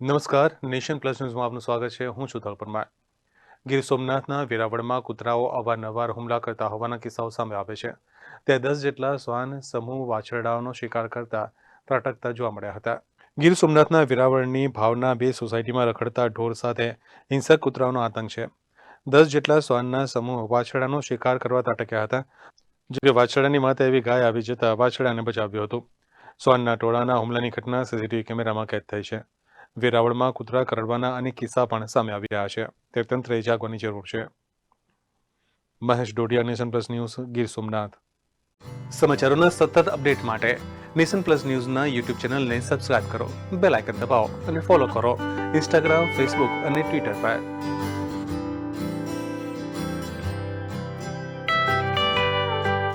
નમસ્કાર, nation plus ન્યૂઝમાં આપનું સ્વાગત છે. હું છું તલ પરમાર ગીર સોમનાથના વેરાવળમાં કૂતરાઓ અવારનવાર હુમલા કરતા હોવાના કિસ્સાઓ સામે આવે છે. ત્યાં દસ જેટલા શ્વાન સમૂહ વાછરડાઓનો શિકાર કરતા ત્રાટકતા જોવા મળ્યા હતા. ગીર સોમનાથના વેરાવળની ભાવના બે સોસાયટીમાં રખડતા ઢોર સાથે હિંસક કૂતરાઓનો આતંક છે. દસ જેટલા શ્વાનના સમૂહ વાછરડાનો શિકાર કરવા ત્રાટક્યા હતા. જોકે વાછરડાની માતા એવી ગાય આવી જતા વાછરડાને બચાવ્યું હતું. શ્વાનના ટોળાના હુમલાની ઘટના સીસીટીવી કેમેરામાં કેદ થઈ છે. વેરાવળમાં કૂતરા કરડવાના અનેક કિસ્સા પણ સામે આવી રહ્યા છે. તે તંત્રએ જાગવાની જરૂર છે. Mahesh Dodiya nation plus news, Gir Somnath. સમાચારોના સતત અપડેટ માટે નેશન પ્લસ ન્યૂઝના યુટ્યુબ ચેનલને સબસ્ક્રાઇબ કરો, બેલ આઇકન દબાવો અને ફોલો કરો. ઇન્સ્ટાગ્રામ, ફેસબુક અને ટ્વિટર પર.